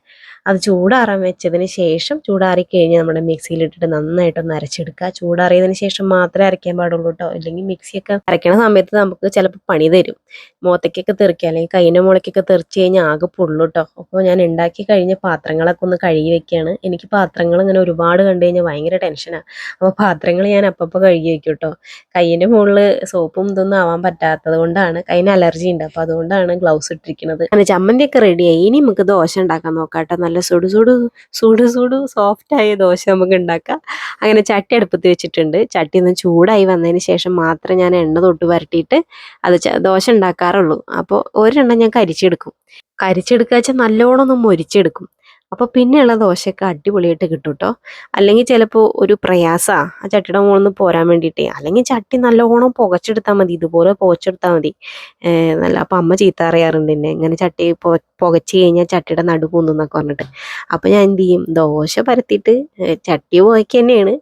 Speaker 2: അത് ചൂടാറാൻ വെച്ചതിന് ശേഷം ചൂടാറി കഴിഞ്ഞ് നമ്മുടെ മിക്സിയിലിട്ടിട്ട് നന്നായിട്ടൊന്ന് അരച്ചെടുക്കുക. ചൂടാറിയതിന് ശേഷം മാത്രമേ അരയ്ക്കാൻ പാടുള്ളൂ കേട്ടോ. അല്ലെങ്കിൽ മിക്സിയൊക്കെ അരയ്ക്കണ സമയത്ത് നമുക്ക് ചിലപ്പോൾ പണി തരും. മുഖത്തേക്കൊക്കെ തെറിക്കുക അല്ലെങ്കിൽ കൈയിന്റെ മുളയ്ക്കൊക്കെ തെറിച്ച് കഴിഞ്ഞാൽ ആകെ പുള്ളു കേട്ടോ. അപ്പോൾ ഞാൻ ഉണ്ടാക്കി കഴിഞ്ഞ പാത്രങ്ങളൊക്കെ ഒന്ന് കഴുകി വെക്കുകയാണ്. എനിക്ക് പാത്രങ്ങൾ ഇങ്ങനെ ഒരുപാട് കണ്ടു കഴിഞ്ഞാൽ ഭയങ്കര ടെൻഷനാണ് അപ്പോൾ പാത്രങ്ങൾ ഞാൻ അപ്പപ്പോൾ കഴുകി വെക്കും കേട്ടോ. കൈയിന്റെ മുകളിൽ സോപ്പും ഇതൊന്നും ആവാൻ പറ്റാത്തത് കൊണ്ടാണ്. കൈന് അലർജി ഉണ്ട്. അപ്പോൾ അതുകൊണ്ടാണ് ഗ്ലൗസ് ഇട്ടിരിക്കുന്നത്. അങ്ങനെ ചമ്മന്തിയൊക്കെ റെഡിയായി ഇനി നമുക്ക് ദോശ ഉണ്ടാക്കാൻ നോക്കാം കേട്ടോ നല്ല സുടു സുടു സുടു സുടു സോഫ്റ്റ് ആയ ദോശ നമുക്ക് ഉണ്ടാക്കാം. അങ്ങനെ ചട്ടി അടുപ്പത്ത് വെച്ചിട്ടുണ്ട്. ചട്ടി ഒന്ന് ചൂടായി വന്നതിന് ശേഷം മാത്രം ഞാൻ എണ്ണ തൊട്ട് വരട്ടിയിട്ട് അത് ദോശ ഉണ്ടാക്കാറുള്ളൂ. അപ്പോൾ ഒരെണ്ണം ഞാൻ കരിച്ചെടുക്കും. കരിച്ചെടുക്കുക വെച്ചാൽ നല്ലോണം ഒന്ന് മൊരിച്ചെടുക്കും. അപ്പോൾ പിന്നെയുള്ള ദോശയൊക്കെ അടിപൊളിയായിട്ട് കിട്ടും കേട്ടോ അല്ലെങ്കിൽ ചിലപ്പോൾ ഒരു പ്രയാസമാണ് ആ ചട്ടിയുടെ മുകളിൽ നിന്ന് പോരാൻ വേണ്ടിയിട്ട്. അല്ലെങ്കിൽ ചട്ടി നല്ലോണം പുകച്ചെടുത്താൽ മതി ഇതുപോലെ പുകച്ചെടുത്താൽ മതി. നല്ല അപ്പം അമ്മ ചീത്ത അറിയാറുണ്ട് എന്നെ ഇങ്ങനെ ചട്ടി പുകച്ച് കഴിഞ്ഞാൽ ചട്ടിയുടെ നടു പൊന്തുന്നൊക്കെ പറഞ്ഞിട്ട്. അപ്പോൾ ഞാൻ എന്ത് ചെയ്യും? ദോശ പരത്തിയിട്ട് ചട്ടി പോയിക്കന്നെയാണ്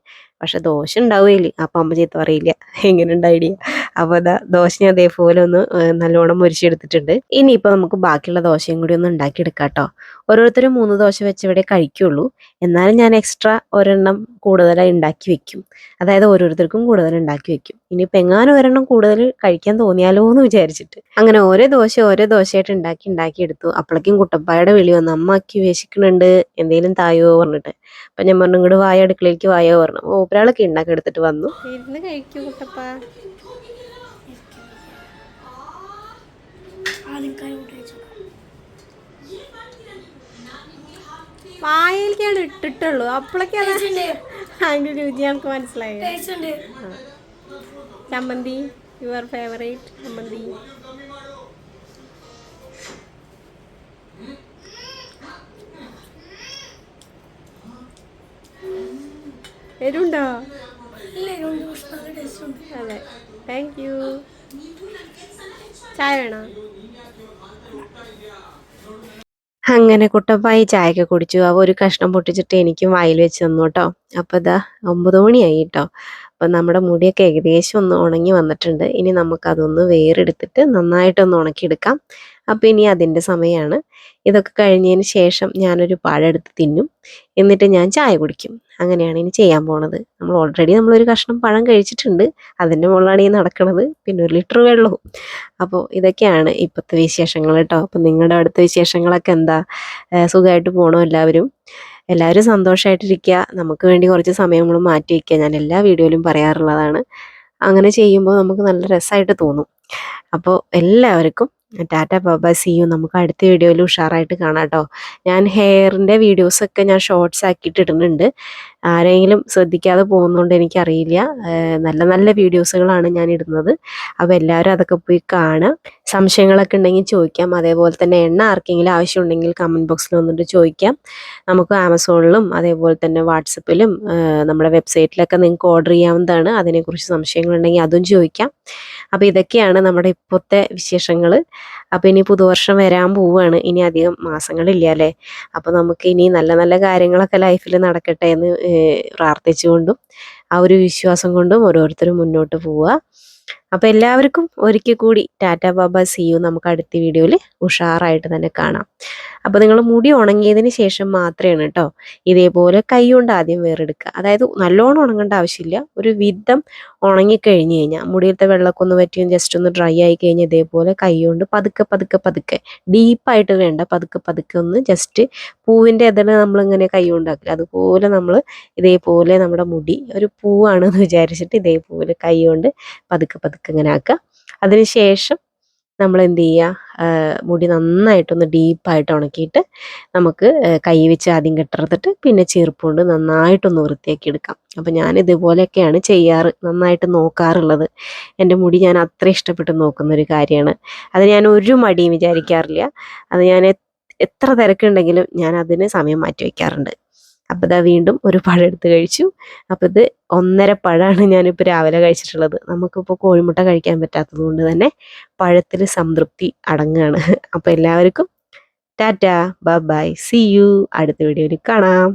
Speaker 2: പക്ഷെ ദോശ ഉണ്ടാവുകയില്ല. അപ്പം അമ്മ ചീത്ത പറയില്ല. എങ്ങനെ ഐഡിയ? അപ്പോൾ അതാ ദോശ അതേപോലെ ഒന്ന് നല്ലോണം മുരിച്ചെടുത്തിട്ടുണ്ട് ഇനിയിപ്പോൾ നമുക്ക് ബാക്കിയുള്ള ദോശയും കൂടി ഒന്ന് ഉണ്ടാക്കിയെടുക്കാം കേട്ടോ. ഓരോരുത്തരും മൂന്ന് ദോശ വെച്ച് ഇവിടെ കഴിക്കുള്ളൂ. എന്നാലും ഞാൻ എക്സ്ട്രാ ഒരെണ്ണം കൂടുതലായി ഉണ്ടാക്കി വെക്കും. അതായത് ഓരോരുത്തർക്കും കൂടുതൽ ഉണ്ടാക്കി വെക്കും. ഇനിയിപ്പോൾ എങ്ങാനും ഒരെണ്ണം കൂടുതൽ കഴിക്കാൻ തോന്നിയാലോ എന്ന് വിചാരിച്ചിട്ട്. അങ്ങനെ ഓരോ ദോശ ഓരോ ദോശയായിട്ട് ഉണ്ടാക്കി ഉണ്ടാക്കി എടുത്തു. അപ്പോഴേക്കും കുട്ടപ്പായുടെ വിളി വന്നു അമ്മയ്ക്ക് വേശിക്കണുണ്ട് എന്തെങ്കിലും തായോ? പറഞ്ഞിട്ട്. അപ്പം ഞാൻ പറഞ്ഞു ഇങ്ങോട്ട് വായ? അടുക്കളയിലേക്ക് വായോ? പറഞ്ഞു. അപ്പോൾ ഒരാളൊക്കെ ഉണ്ടാക്കി എടുത്തിട്ട് വന്നു.
Speaker 1: ഇരുന്ന് കഴിക്കൂ കുട്ടപ്പ. വായിലേക്കാണ് ഇട്ടിട്ടുള്ളൂ. അപ്പോഴൊക്കെയാണ് അതിന്റെ രുചി നമുക്ക് മനസ്സിലായത് ചമ്മന്തി. യുവർ ഫേവറേറ്റ് ചമ്മന്തി. എരുണ്ടോ? അതെ. താങ്ക് യു ചായ വേണോ?
Speaker 2: അങ്ങനെ കുട്ടപ്പായി ചായയൊക്കെ കുടിച്ചു. അവ ഒരു കഷ്ണം പൊട്ടിച്ചിട്ട് എനിക്കും വായിൽ വെച്ച് തന്നു കേട്ടോ. അപ്പോൾ ഇതാ ഒമ്പത് മണിയായി കേട്ടോ. അപ്പം നമ്മുടെ മുടിയൊക്കെ ഏകദേശം ഒന്ന് ഉണങ്ങി വന്നിട്ടുണ്ട്. ഇനി നമുക്കതൊന്ന് വേറെടുത്തിട്ട് നന്നായിട്ടൊന്ന് ഉണക്കിയെടുക്കാം. അപ്പം ഇനി അതിന്റെ സമയമാണ് ഇതൊക്കെ കഴിഞ്ഞതിന് ശേഷം ഞാനൊരു പഴം എടുത്ത് തിന്നും. എന്നിട്ട് ഞാൻ ചായ കുടിക്കും. അങ്ങനെയാണ് ഇനി ചെയ്യാൻ പോണത്. നമ്മൾ ഓൾറെഡി നമ്മളൊരു കഷ്ണം പഴം കഴിച്ചിട്ടുണ്ട്. അതിന്റെ മുകളിലാണ് ഈ നടക്കുന്നത് പിന്നെ ഒരു ലിറ്റർ വെള്ളവും. അപ്പോൾ ഇതൊക്കെയാണ് ഇപ്പോഴത്തെ വിശേഷങ്ങൾ കേട്ടോ. അപ്പം നിങ്ങളുടെ അടുത്ത വിശേഷങ്ങളൊക്കെ എന്താ? സുഖമായിട്ട് പോകണോ എല്ലാവരും? എല്ലാവരും സന്തോഷമായിട്ടിരിക്കുക നമുക്ക് വേണ്ടി കുറച്ച് സമയം നമ്മൾ മാറ്റി വയ്ക്കുക. ഞാൻ എല്ലാ വീഡിയോയിലും പറയാറുള്ളതാണ്. അങ്ങനെ ചെയ്യുമ്പോൾ നമുക്ക് നല്ല രസമായിട്ട് തോന്നും. അപ്പോൾ എല്ലാവർക്കും ടാറ്റ ബാബ സി യു നമുക്ക് അടുത്ത വീഡിയോയിൽ ഉഷാറായിട്ട് കാണാം കേട്ടോ ഞാൻ ഹെയറിന്റെ വീഡിയോസൊക്കെ ഞാൻ ഷോർട്സ് ആക്കിയിട്ട് ഇടുന്നുണ്ട്. ആരെങ്കിലും ശ്രദ്ധിക്കാതെ പോകുന്നതുകൊണ്ട് എനിക്കറിയില്ല. നല്ല നല്ല വീഡിയോസുകളാണ് ഞാൻ ഇടുന്നത്. അപ്പോൾ എല്ലാവരും അതൊക്കെ പോയി കാണാം സംശയങ്ങളൊക്കെ ഉണ്ടെങ്കിൽ ചോദിക്കാം. അതേപോലെ തന്നെ എണ്ണ ആർക്കെങ്കിലും ആവശ്യമുണ്ടെങ്കിൽ കമന്റ് ബോക്സിൽ വന്നിട്ട് ചോദിക്കാം. നമുക്ക് ആമസോണിലും അതേപോലെ തന്നെ വാട്സപ്പിലും നമ്മുടെ വെബ്സൈറ്റിലൊക്കെ നിങ്ങൾക്ക് ഓർഡർ ചെയ്യാവുന്നതാണ്. അതിനെക്കുറിച്ച് സംശയങ്ങളുണ്ടെങ്കിൽ അതും ചോദിക്കാം. അപ്പോൾ ഇതൊക്കെയാണ് നമ്മുടെ ഇപ്പോഴത്തെ വിശേഷങ്ങൾ. അപ്പോൾ ഇനി പുതുവർഷം വരാൻ പോവുകയാണ് ഇനി അധികം മാസങ്ങളില്ല അല്ലേ? അപ്പോൾ നമുക്ക് ഇനി നല്ല നല്ല കാര്യങ്ങളൊക്കെ ലൈഫിൽ നടക്കട്ടെ എന്ന് പ്രാർത്ഥിച്ചുകൊണ്ടും ആ ഒരു വിശ്വാസം കൊണ്ടും ഓരോരുത്തരും മുന്നോട്ട് പോവുക. അപ്പോൾ എല്ലാവർക്കും ഒരിക്കൽ കൂടി ടാറ്റ ബാബ സി യു നമുക്ക് അടുത്ത വീഡിയോയിൽ ഉഷാറായിട്ട് തന്നെ കാണാം. അപ്പോൾ നിങ്ങൾ മുടി ഉണങ്ങിയതിന് ശേഷം മാത്രമാണ് കേട്ടോ ഇതേപോലെ കൈ കൊണ്ട് ആദ്യം വേറെടുക്കുക. അതായത് നല്ലോണം ഉണങ്ങേണ്ട ആവശ്യമില്ല. ഒരു വിധം ഉണങ്ങിക്കഴിഞ്ഞ് കഴിഞ്ഞാൽ മുടിയിലത്തെ വെള്ളമൊക്കെ ഒന്ന് പറ്റിയും ജസ്റ്റ് ഒന്ന് ഡ്രൈ ആയി കഴിഞ്ഞാൽ ഇതേപോലെ കൈ കൊണ്ട് പതുക്കെ പതുക്കെ പതുക്കെ ഡീപ്പായിട്ട് വേണ്ട പതുക്കെ പതുക്കെ ഒന്ന് ജസ്റ്റ് പൂവിന്റെ ഇതിൽ നമ്മളിങ്ങനെ കൈ കൊണ്ടാക്കില്ല അതുപോലെ നമ്മൾ ഇതേപോലെ നമ്മുടെ മുടി ഒരു പൂവാണെന്ന് വിചാരിച്ചിട്ട് ഇതേപോലെ കൈ കൊണ്ട് പതുക്കെ പതുക്കെ ഇങ്ങനെ ആക്കുക. അതിനുശേഷം നമ്മൾ എന്ത് ചെയ്യുക മുടി നന്നായിട്ടൊന്ന് ഡീപ്പായിട്ട് ഉണക്കിയിട്ട് നമുക്ക് കൈ വെച്ച് ആദ്യം കെട്ടറുത്തിട്ട് പിന്നെ ചെറുപ്പ് കൊണ്ട് നന്നായിട്ടൊന്ന് വൃത്തിയാക്കി എടുക്കാം അപ്പോൾ ഞാൻ ഇതുപോലെയൊക്കെയാണ് ചെയ്യാറ് നന്നായിട്ട് നോക്കാറുള്ളത്. എന്റെ മുടി ഞാൻ അത്ര ഇഷ്ടപ്പെട്ട് നോക്കുന്നൊരു കാര്യമാണ്. അത് ഞാൻ ഒരു മടിയും വിചാരിക്കാറില്ല. അത് ഞാൻ എത്ര തിരക്കുണ്ടെങ്കിലും ഞാൻ അതിന് സമയം മാറ്റി വയ്ക്കാറുണ്ട്. അപ്പോൾ ഇതാ വീണ്ടും ഒരു പഴം എടുത്ത് കഴിച്ചു. അപ്പോൾ ഇത് ഒന്നര പഴമാണ് ഞാനിപ്പോൾ രാവിലെ കഴിച്ചിട്ടുള്ളത്. നമുക്കിപ്പോൾ കോഴിമുട്ട കഴിക്കാൻ പറ്റാത്തത് കൊണ്ട് തന്നെ പഴത്തിൽ സംതൃപ്തി അടങ്ങുകയാണ് അപ്പോൾ എല്ലാവർക്കും tata bye bye see you. അടുത്ത വീഡിയോയിൽ കാണാം.